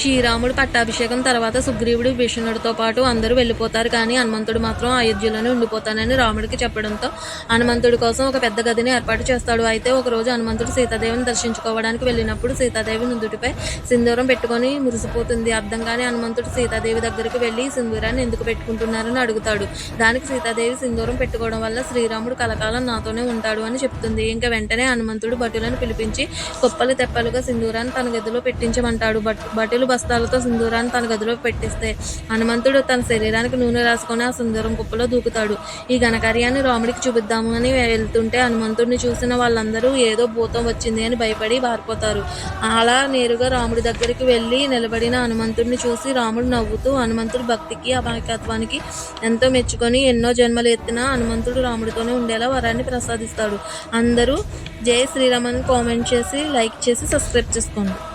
శ్రీరాముడు పట్టాభిషేకం తర్వాత సుగ్రీవుడు భీషణుడితో పాటు అందరూ వెళ్ళిపోతారు కానీ హనుమంతుడు మాత్రం అయోధ్యలోనే ఉండిపోతానని రాముడికి చెప్పడంతో హనుమంతుడి కోసం ఒక పెద్ద గదిని ఏర్పాటు చేస్తాడు. అయితే ఒకరోజు హనుమంతుడు సీతాదేవిని దర్శించుకోవడానికి వెళ్ళినప్పుడు సీతాదేవి నుదుటిపై సింధూరం పెట్టుకొని మురిసిపోతుంది. అర్థం కానీ హనుమంతుడు సీతాదేవి దగ్గరికి వెళ్ళి సింధూరాన్ని ఎందుకు పెట్టుకుంటున్నారని అడుగుతాడు. దానికి సీతాదేవి సింధూరం పెట్టుకోవడం వల్ల శ్రీరాముడు కలకాలం నాతోనే ఉంటాడు అని చెప్తుంది. ఇంకా వెంటనే హనుమంతుడు భటులను పిలిపించి కుప్పలు తెప్పలుగా సింధూరాన్ని తన గదిలో పెట్టించమంటాడు. భట్ భటులు బస్తాలతో సింధూరాన్ని తన గదిలో పెట్టిస్తే హనుమంతుడు తన శరీరానికి నూనె రాసుకొని ఆ సింధూరం కుప్పలో దూకుతాడు. ఈ ఘనకార్యాన్ని రాముడికి చూపిద్దాము అని వెళ్తుంటే హనుమంతుడిని చూసిన వాళ్ళందరూ ఏదో భూతం వచ్చింది అని భయపడి పారిపోతారు అలా నేరుగా రాముడి దగ్గరికి వెళ్ళి నిలబడిన హనుమంతుడిని చూసి రాముడు నవ్వుతూ హనుమంతుడి భక్తికి అమాయకత్వానికి ఎంతో మెచ్చుకొని ఎన్నో జన్మలు ఎత్తిన హనుమంతుడు రాముడితోనే ఉండేలా వరాన్ని ప్రసాదిస్తాడు. అందరూ జై శ్రీరామని కామెంట్ చేసి లైక్ చేసి సబ్స్క్రైబ్ చేసుకోండి.